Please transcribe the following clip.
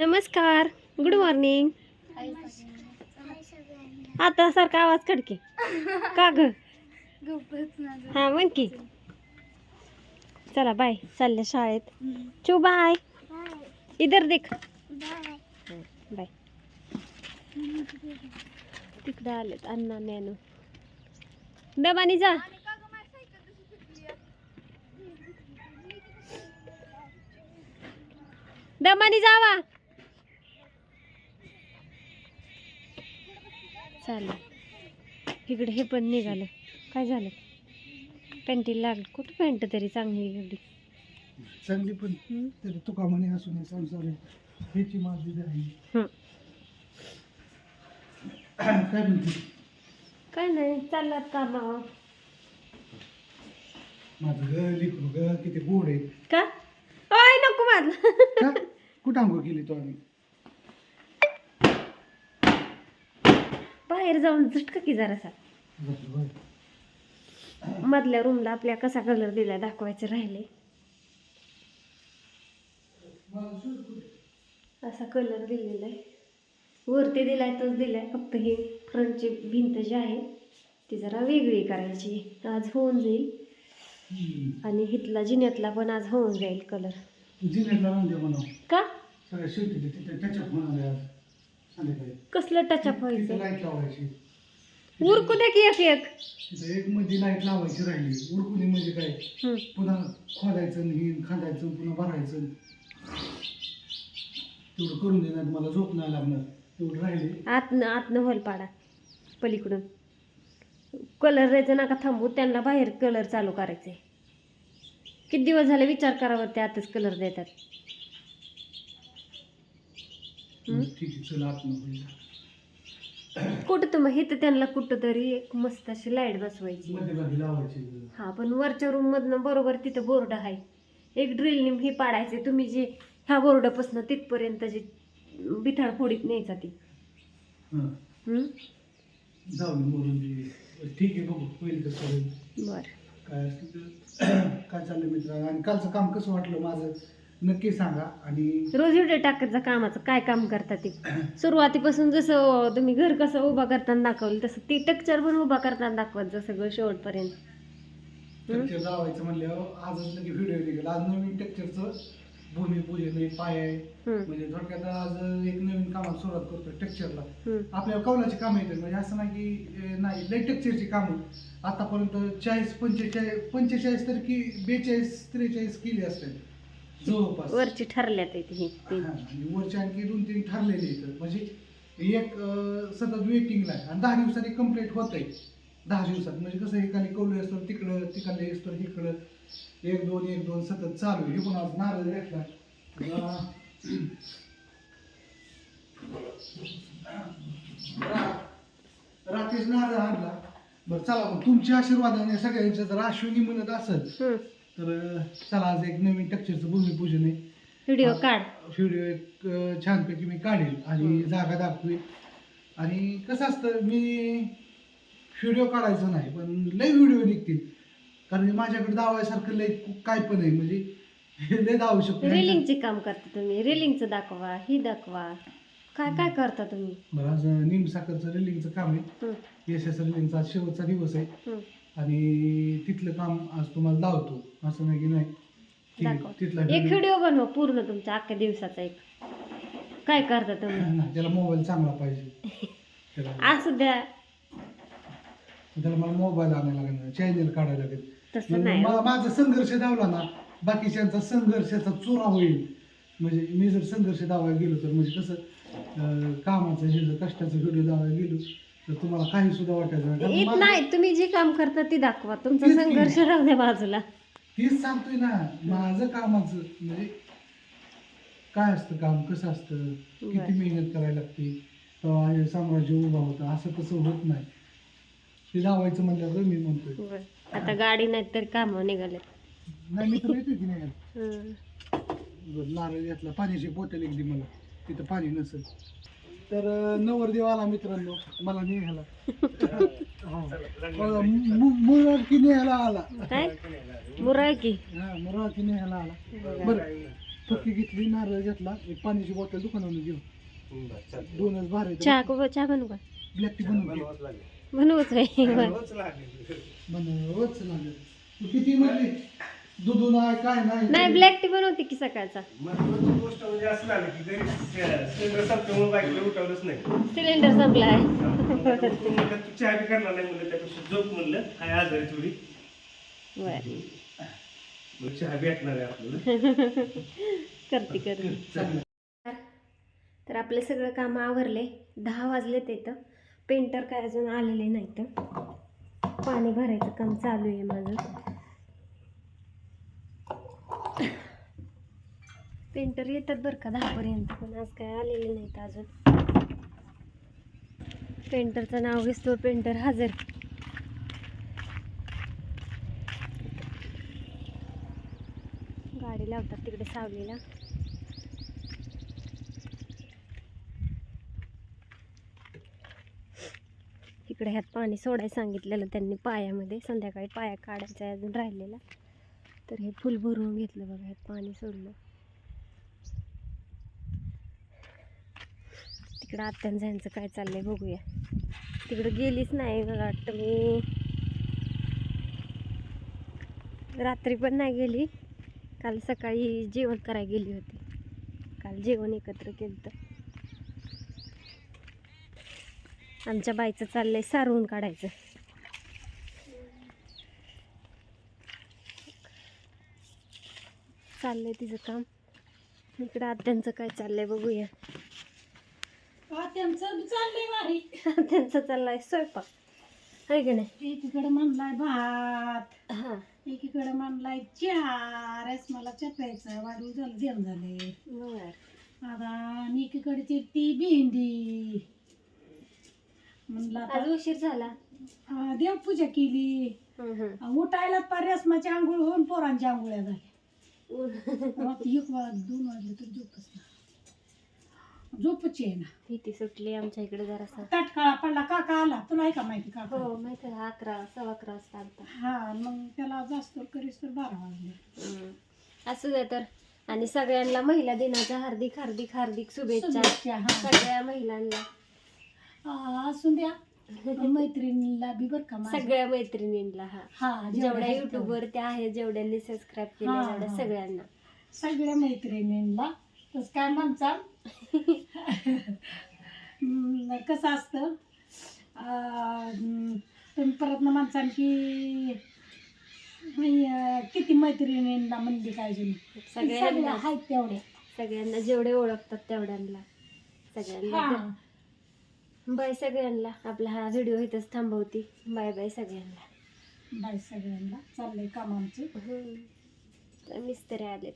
नमस्कार good morning आता सारखा आवाज कडके का. ग? हा म्हण की. चला बाय चालले शाळेत. चू बाय इधर देख. बाय तिकडे आलेत अण्णा नॅनो. दबानी जा. दमानी जावा. चालेल इकडे हे पण निघालं. काय झालं? पॅन्टी लागली कुठं पॅन्ट तरी चांगली एवढी? चांगली पण? तरी तुका म्हणे असू नये संसार आहे. ह्याची माझी आहे. हं. काय म्हणते? काय नाही चाललात कामावर. माझं ग लिखू ग किती गोड आहे. का? ओय नको माझ. कुठं आंघोळ केली तो आम्ही? बाहेर जाऊन झटका की जरासा. मधल्या रूमला आपल्या कसा कलर दिला दाखवायचं राहिले. असा कलर दिलेला आहे. वरती दिलाय तोच दिलाय. फक्त हे फ्रंटची भिंत जी आहे ती जरा वेगळी करायची. आज होऊन जाईल. आणि हितला जिन्यातला पण आज होऊन जाईल कलर का? कसलं टचअप लाइट लावायची. उरकू द्या की एक एक. एक मध्ये लाइट लावायची राहिली. उरकुनी म्हणजे काय? हम्म. पुन्हा खोदायचं आणि हे खांदायचं पुन्हा भरायचं. तेवढं करून देणार मला झोप नाही लागणार. तेवढं राहिले. आतनं आतनं होल पाडा. पलीकडून. कलर द्यायचं नका थांबू. त्यांना बाहेर कलर चालू करायचे किती दिवस झाले विचार करावा ते आतच कलर देतात. कुठं तर मग इथं त्यांना कुठं तरी एक मस्त अशी लाइट बसवायची. हा पण वरच्या रूम मधनं बरोबर तिथं बोर्ड आहे. एक ड्रिल हे पाडायचे तुम्ही जे ह्या बोर्डापासून तिथपर्यंत जे बिथाड फोडीत न्यायचा ती. हां. ठीक आहे बघू होईल कसं बरं. काय तर काय चाललं मित्र आणि कालचं काम कसं वाटलं माझं? नक्की सांगा आणि रोज व्हिडिओ टाकायचं कामाचं काय काम करता ते? सुरुवातीपासून जसं तुम्ही घर कसं उभा करताना दाखवलं तसं ती टेक्चर पण उभा करताना दाखवत जसं सगळं शेवटपर्यंत? टेक्चर लावायचं म्हणल्यावर आजच लगे व्हिडिओ निघेल आज नवीन टेक्चरचं भूमिपूजन आहे पाय आहे. हम्म, म्हणजे थोडक्यात आज एक नवीन कामाला सुरुवात करतोय टेक्चरला. हम्म. आपल्या कौलाची कामं येतात. म्हणजे असं नाही की अं, नाही लई टेक्चरची कामं आतापर्यंत चाळीस पंचेचाळीस पंचेचाळीस तर की बेचाळीस त्रेचाळीस केली असतात जवळपास. वरची ठरल्यात आहे ती ती हा, आणि वरचे आणखी दोन तीन ठरलेले आहेत. म्हणजे एक अं, सतत वेटिंगला आहे. आणि दहा दिवसांनी कंप्लीट होत आहे दहा दिवसात. म्हणजे कसं एकाने कौल असतं तिकडं तिकडले असतं इकडं एक दोन एक दोन सतत चालू आहे. हे पण आज नारळ घेतला राकेश नारळ आणला. बरं चला मग. तुमच्या आशीर्वादाने सगळ्यांच्या जर अश्विनी म्हणत असेल हम्म. तर चला आज एक नवीन टेक्चरचं भूमिपूजन आहे. व्हिडिओ काढ. व्हिडिओ एक अं, छानपैकी मी काढेल आणि हम्म. जागा दाखवेल. आणि कसं असतं मी व्हिडिओ काढायचं नाही पण लय व्हिडिओ निघतील. कारण की माझ्याकडे दावायसारखं लय काय पण आहे म्हणजे लय दावू शकतो. रेलिंगचे काम करता तुम्ही. रेलिंगचं दाखवा ही दाखवा. काय काय करता तुम्ही? बरं आज निमसाखरचं रेलिंगचं काम आहे. हम्म, एस एस रेलिंगचा शेवटचा दिवस आहे. आणि तिथलं काम आज तुम्हाला दावतो. असं नाही की नाही? दाखव. तिथला एक व्हिडिओ बनवा पूर्ण तुमच्या अख्ख्या दिवसाचा एक. काय करता तुम्ही? नाही, त्याला मोबाईल चांगला पाहिजे. त्याला असू द्या. त्याला मला मोबाईल आणायला लागेल चॅनल काढायला लागेल. तसं म्हणजे नाही मा- माझा संघर्ष धावला ना बाकीच्यांचा संघर्षाचा चुरा होईल. म्हणजे मी जर संघर्ष दावायला गेलो तर म्हणजे कसं अं, कामाचं हे जर कष्टाचं व्हिडिओ दावायला गेलो तर तुम्हाला काही सुद्धा वाटायचं नाही. कारण नाही तुम्ही जे काम करता ते दाखवा. तुमचा तेच की. संघर्ष राहू द्या बाजूला. तेच सांगतोय ना माझं कामाचं म्हणजे काय असतं काम कसं असतं? किती बरं. मेहनत करायला लागते? तेव्हा हे साम्राज्य उभा होतं असं तसं होत नाही. ते लावायचं म्हणल्यावर मी म्हणतोय. बरं. आता गाडी नाही तर काम निघाले नाही मी तर येतोय की नाही. नारळ घेतला पाण्याची बॉटल एक दे मला. तिथं पाणी नसेल. तर नवरदेव आला मित्रांनो. मला निघाला मुराकी निघाला आला. काय? मुरळ की हा मुराकी निघाला आला. बरं फुकी घेतली नारळ घेतला एक पाण्याची बॉटल दुकानावरून घेऊ दोनच भार चहा को चहा बनवू का? ब्लॅक टी बनवूच आहे. बरं. बनवच लागेल. तू किती म्हणली? दूध नाही काय नाही. नाही ब्लॅक टी बनवते की सकाळचा. महत्वाची गोष्ट म्हणजे असं झालं की घरी सिलेंडर संपल्यामुळे बाईकला उठवलंच नाही. सिलेंडर संपलाय. तू म्हणलं तू चहा बी करणार नाही म्हणलं त्यापेक्षा झोप म्हणलं. हाय आजारी थोडी. बर. मग चहा भेटणार आहे आपल्याला. करते करते. तर आपले सगळं काम आवरले. दहा वाजलेत येतं. पेंटर काय अजून आलेले नाहीत. पाणी भरायचं काम चालू आहे माझं. पेंटर येतात बरं का दहापर्यंत पण आज काय आलेले नाहीत अजून. पेंटरचं नाव घेतो पेंटर हजर. गाडी लावतात तिकडे सावलीला. इकडे ह्यात पाणी सोडायला सांगितलेलं त्यांनी पायामध्ये संध्याकाळी पाया काढायचा अजून राहिलेला तर हे फुल भरून घेतलं बघा ह्यात पाणी सोडलं. तिकडं आत्यानं काय चाललंय बघूया. तिकडं गेलीच नाही मला वाटतं मी. रात्री पण नाही गेली. काल सकाळी जेवण करायला गेली होती. काल जेवण एकत्र केलं आमच्या बाईचं चाललंय सारवून काढायचं. चाललंय तिचं काम. इकडं आत्यांचं काय चाललंय बघूया. त्यांचं चाललंय वारी चाललंय स्वयंपाक. आहे की नाही? एकीकडे म्हणलाय भात हां. एकीकडे म्हणलाय चहा रस मला चपायचं वाढू झालं जेवण झाले बरं. आता आणि एकीकडे चिरती भेंडी. म्हणलं आज आता उशीर झाला? देवपूजा केली. हं, हं. उठायला पार रेसमाची आंघोळ होऊन पोरांची आंघोळ्या झाल्या. एक वाज दोन वाजले तर झोपच ना झोपच आहे ना. भीती सुटली आमच्या इकडे जरासा. तटकाळा पडला. काका आला. तुला आहे का माहिती काका? हो माहिती आहे. अकरा सव्वा अकरा वाजता आलता. हा मग त्याला जास्त करीस तर बारा वाजले. असू द्या तर. आणि सगळ्यांना महिला दिनाच्या हार्दिक हार्दिक हार्दिक शुभेच्छा. शुभेच्छा, हा. सगळ्या महिलांना. आ, असून द्या. मैत्रिणीला बी बर का माझ्या. सगळ्या मैत्रिणींना हा. हा जेवढ्या आहेत युट्यूब तेवढ्या. वरती आहे जेवढ्यांनी सबस्क्राईब केले हा, हा. सगळ्यांना. सगळ्या मैत्रिणींना तस काय म्हणता? कसं असतं? तुम्ही परत ना म्हणसान की किती मैत्रिणींना म्हणली काय सगळ्यांना आहेत तेवढ्या सगळ्यांना जेवढे ओळखतात तेवढ्यांना. सगळ्यांना हा. बाय सगळ्यांना. आपला हा व्हिडिओ इथंच थांबवती. बाय बाय सगळ्यांना. बाय सगळ्यांना. चाललंय काम आमचं. हम्म. मिस्त्री आले